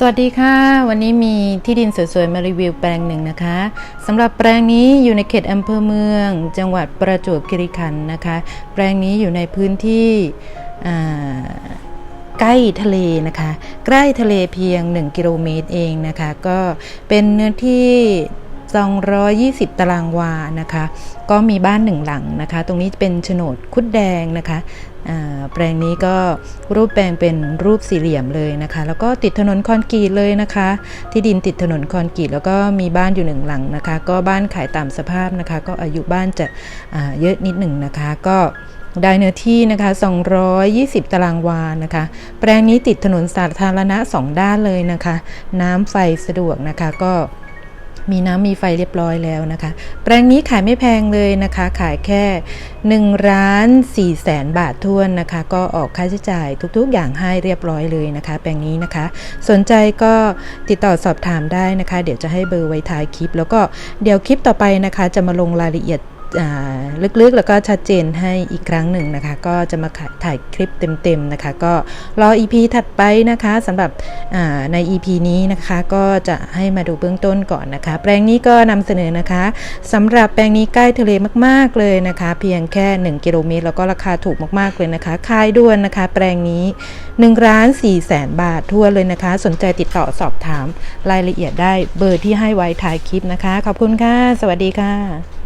สวัสดีค่ะ วันนี้มีที่ดินสวยๆ มารีวิวแปลงหนึ่งนะคะสำหรับแปลงนี้อยู่ในเขตอำเภอเมือง จังหวัดประจวบคีรีขันธ์นะคะ แปลงนี้อยู่ในพื้นที่ใกล้ทะเลนะคะ ใกล้ทะเลเพียง 1 กิโลเมตรเองนะคะ ก็เป็นเนื้อที่220 ตารางวานะคะ ก็มีบ้านหนึ่งหลังนะคะ ตรงนี้เป็นโฉนดคุดแดงนะคะ แปลงนี้ก็รูปแปลงเป็นรูปสี่เหลี่ยมเลยนะคะ แล้วก็ติดถนนคอนกรีตเลยนะคะ ที่ดินติดถนนคอนกรีตแล้วก็มีบ้านอยู่หนึ่งหลังนะคะ ก็บ้านขายตามสภาพนะคะ ก็อายุบ้านจะเยอะนิดหนึ่งนะคะ ก็ได้เนื้อที่นะคะ 220 ตารางวานะคะ แปลงนี้ติดถนนสาธารณะสองด้านเลยนะคะ น้ำไฟสะดวกนะคะ ก็ มีน้ำมีไฟเรียบร้อยแล้วนะคะ แปลงนี้ขายไม่แพงเลยนะคะ ขายแค่1ร้าน4แสนบาททวนนะคะ ก็ออกค่าใช้จ่ายทุกๆ อย่างให้เรียบร้อยเลยนะคะ แปลงนี้นะคะ สนใจก็ติดต่อสอบถามได้นะคะ เดี๋ยวจะให้เบอร์ไว้ท้ายคลิป แล้วก็เดี๋ยวคลิปต่อไปนะคะ จะมาลงรายละเอียด ลึกๆ แล้วก็ชัดเจนให้อีกครั้งหนึ่งนะคะ ก็จะมาถ่ายคลิปเต็มๆนะคะ ก็รอ EP ถัดไปนะคะสำหรับอ่าใน EP นี้นะคะก็จะให้มาดูเบื้องต้นก่อนนะคะ แปลงนี้ก็นำเสนอนะคะสำหรับแปลงนี้ใกล้ทะเลมากๆเลยนะคะ เพียงแค่ 1 กิโลเมตร แล้วก็ราคาถูกมากๆเลยนะคะขายด่วนนะคะ แปลงนี้1ล้าน4แสนบาททั่วเลยนะคะ สนใจติดต่อสอบถามรายละเอียดได้เบอร์ที่ให้ไว้ท้ายคลิปนะคะ ขอบคุณค่ะ สวัสดีค่ะ